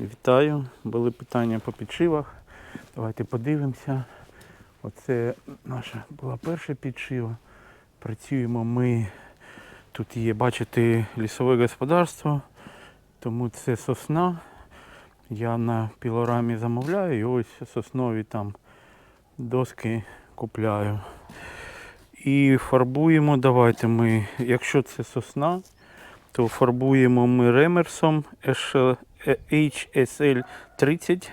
Вітаю. Були питання по підшивах. Давайте подивимося. Оце наша була перша підшива. Працюємо ми. Тут є, бачите, лісове господарство, тому це сосна. Я на пілорамі замовляю і ось соснові там доски купляю. І фарбуємо, давайте ми, якщо це сосна, то фарбуємо ми ремерсом HSL 30.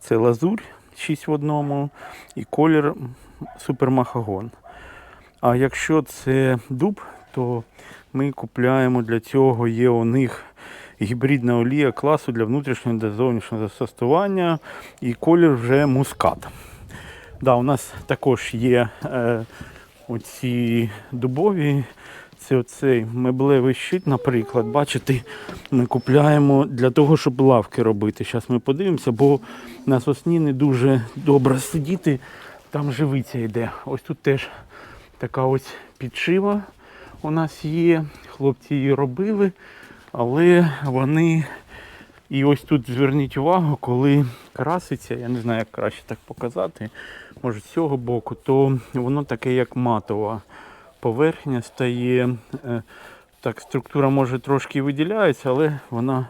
Це лазурь 6 в одному і колір супермахагон. А якщо це дуб, то ми купляємо для цього є у них гібридна олія класу для внутрішнього та зовнішнього застосування і колір вже мускат. Да, у нас також є е, оці дубові. Це оцей меблевий щит, наприклад. Бачите, ми купляємо для того, щоб лавки робити. Зараз ми подивимося, бо на сосні не дуже добре сидіти, там живиця йде. Ось тут теж така ось підшива у нас є. Хлопці її робили, але вони. І ось тут зверніть увагу, коли краситься, я не знаю, як краще так показати, може з цього боку, то воно таке як матова поверхня стає. Е, Так, структура може трошки виділяється, але вона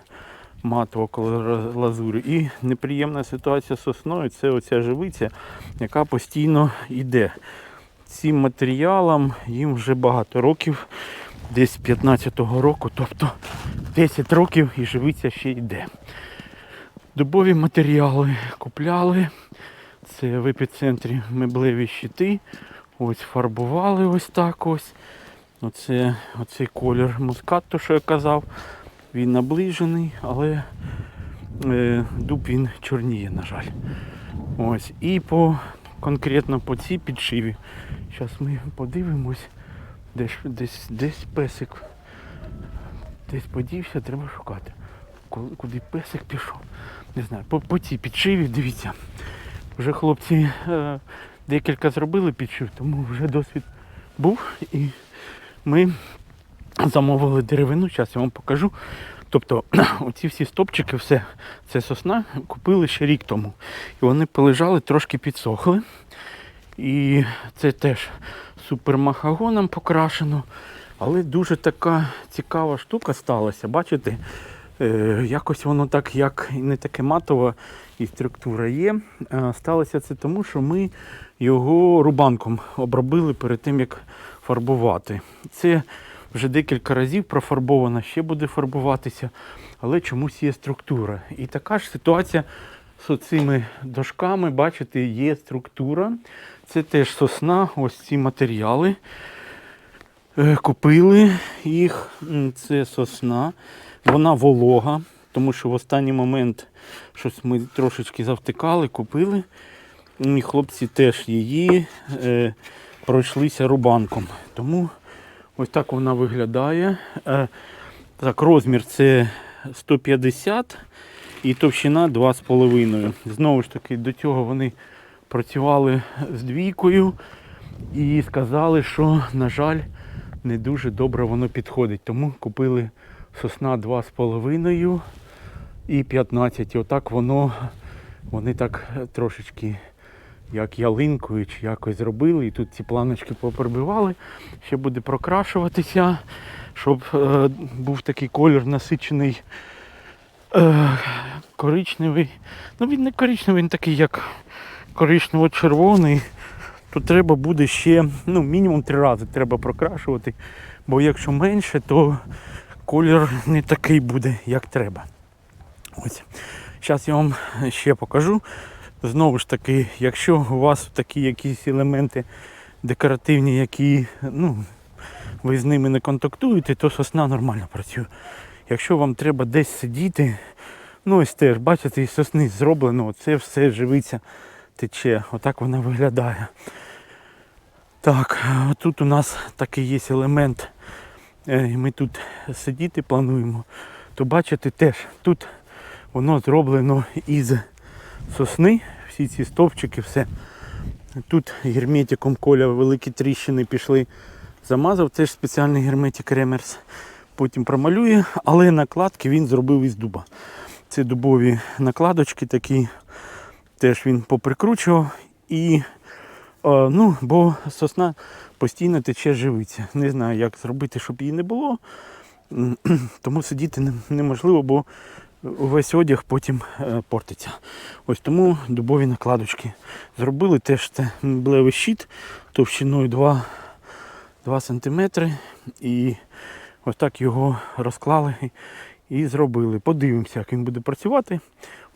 матова, коли ра- лазурь. І неприємна ситуація з сосною це оця живиця, яка постійно йде. Цим матеріалам їм вже багато років, десь 15-го року, тобто 10 років і живиця ще йде. Дубові матеріали купляли. Це в епіцентрі меблеві щити. Ось фарбували ось так ось. Оце, оцей колір мускат, то що я казав. Він наближений, але е, дуб він чорніє, на жаль. Ось. І по конкретно по цій підшиві. Зараз ми подивимось. Десь, десь, десь песик. Десь подівся, треба шукати. Куди песик пішов? Не знаю. По, по цій підшиві, дивіться. Вже хлопці е, декілька зробили підшив, тому вже досвід був. І ми замовили деревину, зараз я вам покажу. Тобто оці всі стопчики, все, це сосна, купили ще рік тому. І вони полежали, трошки підсохли. І це теж супермахагоном покрашено. Але дуже така цікава штука сталася. Бачите, якось воно так, як не таке матове, і структура є. Е, Сталося це тому, що ми його рубанком обробили перед тим, як фарбувати. Це вже декілька разів профарбовано, ще буде фарбуватися, але чомусь є структура. І така ж ситуація з цими дошками, бачите, є структура. Це теж сосна, ось ці матеріали. Е, Купили їх, це сосна, вона волога, тому що в останній момент щось ми трошечки завтикали, купили. І хлопці теж її е, пройшлися рубанком. Тому ось так вона виглядає. Е, так, розмір це 150 і товщина 2,5. Знову ж таки, до цього вони працювали з двійкою і сказали, що, на жаль, не дуже добре воно підходить. Тому купили сосна 2,5 і 15. І отак воно, вони так трошечки як ялинкою чи якось зробили. І тут ці планочки поприбивали. Ще буде прокрашуватися, щоб е, був такий колір насичений е, коричневий. Ну він не коричневий, він такий як коричнево-червоний. То треба буде ще ну, мінімум три рази треба прокрашувати. Бо якщо менше, то колір не такий буде, як треба. Ось. Зараз я вам ще покажу. Знову ж таки, якщо у вас такі якісь елементи декоративні, які ну, ви з ними не контактуєте, то сосна нормально працює. Якщо вам треба десь сидіти, ну ось теж, бачите, із сосни зроблено, це все живиться, тече. Отак вона виглядає. Так, тут у нас такий є елемент. Е, і Ми тут сидіти плануємо. То бачите теж, тут воно зроблено із сосни, всі ці стовпчики, все. Тут герметиком коля великі тріщини пішли. Замазав теж спеціальний герметик Ремерс. Потім промалює, але накладки він зробив із дуба. Це дубові накладочки такі. Теж він поприкручував. І, ну, бо сосна постійно тече живиця. Не знаю, як зробити, щоб її не було. Тому сидіти неможливо, бо увесь одяг потім е, портиться. Ось тому дубові накладочки. Зробили теж це меблевий щит товщиною 2, 2 см. І ось так його розклали і зробили. Подивимося, як він буде працювати.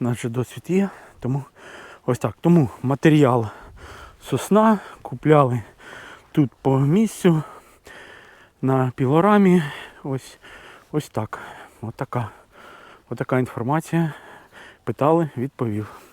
У нас вже досвід є. Тому ось так. Тому матеріал сосна купляли тут по місцю на пілорамі. Ось, ось так. Отака, отака інформація. Питали, відповів.